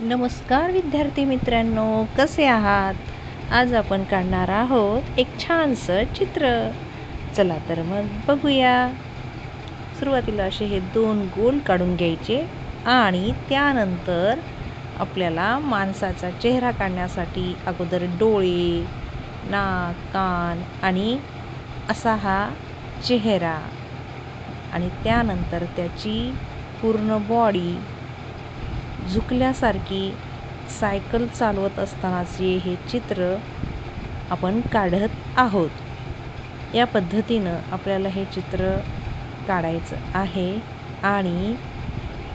नमस्कार विद्यार्थी मित्रांनो कसे आहात? आज आपण काढणार आहोत एक छानसं चित्र. चला तर मग बघूया. सुरुवातीला असे हे दोन गोल काढून घ्यायचे आणि त्यानंतर आपल्याला माणसाचा चेहरा काढण्यासाठी अगोदर डोळे नाक कान आणि असा हा चेहरा आणि त्यानंतर त्याची पूर्ण बॉडी झुकल्यासारखी सायकल चालवत असतानाचे हे चित्र आपण काढत आहोत या पद्धतीनं आपल्याला हे चित्र काढायचं आहे आणि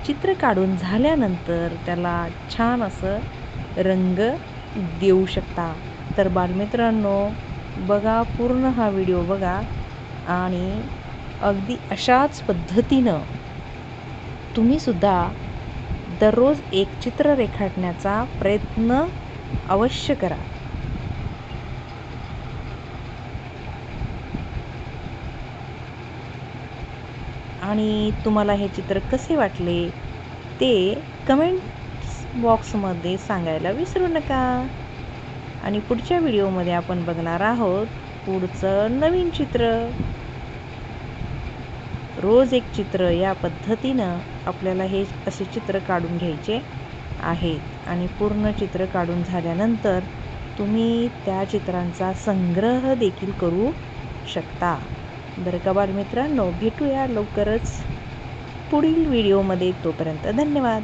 चित्र काढून झाल्यानंतर त्याला छान असं रंग देऊ शकता. तर बालमित्रांनो बघा पूर्ण हा व्हिडिओ बघा आणि अगदी अशाच पद्धतीनं तुम्हीसुद्धा दररोज एक चित्र रेखाटण्याचा प्रयत्न अवश्य करा. आणि तुम्हाला हे चित्र कसे वाटले ते कमेंट्स बॉक्समध्ये सांगायला विसरू नका. आणि पुढच्या व्हिडिओमध्ये आपण बघणार आहोत पुढचं नवीन चित्र. रोज एक चित्र या पद्धतीनं आपल्याला हे असे चित्र काढून घ्यायचे आहेत आणि पूर्ण चित्र काढून झाल्यानंतर तुम्ही त्या चित्रांचा संग्रह देखील करू शकता. बरं का बालमित्रांनो? भेटूया लवकरच पुढील व्हिडिओमध्ये तोपर्यंत धन्यवाद.